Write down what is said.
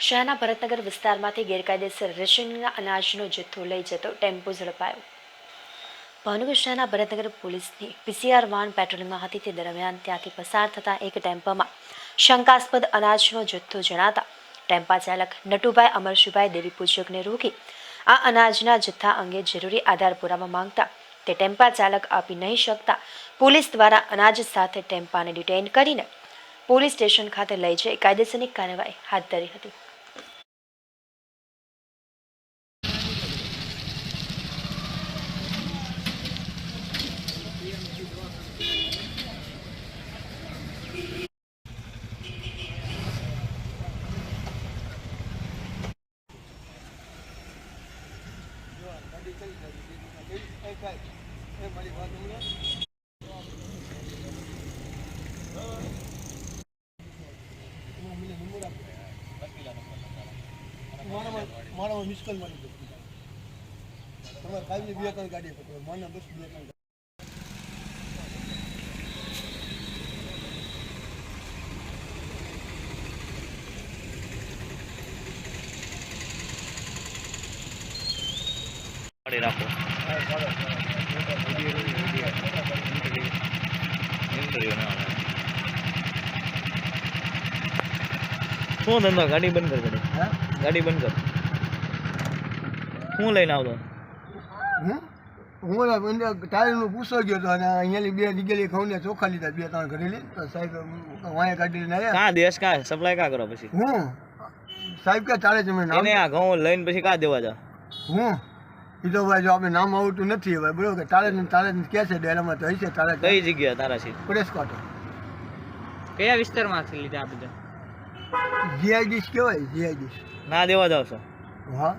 શહેરના ભરતનગર વિસ્તારમાંથી ગેરકાયદેસર રેશનના અનાજનો જથ્થો લઈ જતો ટેમ્પો ઝડપાયો. ભાવનગર શહેરના ભરતનગર પોલીસની પીસીઆર વાન પેટ્રોલિંગમાં હતી. તે દરમિયાન ત્યાંથી પસાર થતા એક ટેમ્પામાં શંકાસ્પદ અનાજનો જથ્થો જણાતા ટેમ્પા ચાલક નટુભાઈ અમરશીભાઈ દેવી પૂજકને રોકી આ અનાજના જથ્થા અંગે જરૂરી આધાર પુરાવા માંગતા તે ટેમ્પા ચાલક આપી નહીં શકતા પોલીસ દ્વારા અનાજ સાથે ટેમ્પાને ડિટેઇન કરીને પોલીસ સ્ટેશન ખાતે લઈ જઈ કાયદેસરની કાર્યવાહી હાથ ધરી હતી. મારા મિસ કોલ મારી દો તમારે કાયમી બે ત્રણ ગાડી પકડો. મને બસ બે ત્રણ પાડી રાખો. શું ધંધો? ગાડી બંધ કર ગાડી હા? ગાડી બંધ કર. શું લઈને આવતો? હું? પૂછો ટાયરનું પૂછવા ગયો હતો અને અહીંયાની બે નીકળી ખાઉં ને ચોખા લીધા બે ત્રણ ઘરેલી. તો સાહેબ વાંયા કાઢી લઈને આવ્યા કા દેશ કા સપ્લાય કા કરો પછી? હું? સાહેબ કે ચાલે છે મેં એને આ ઘઉં લઈને પછી કા દેવા જા હું? એ તો ભાઈ જો આપણે નામ આવતું નથી હવે બરોબર કે તારે ને તારે કે છે ડેરામાં તો હશે તારે કઈ જગ્યા તારા છે? પ્રેસ કોટ કયા વિસ્તારમાંથી લીધા આ બધા? જીઆઈડીસ કહેવાય જીઆઈડીસ ના દેવા જાવ છો. હા.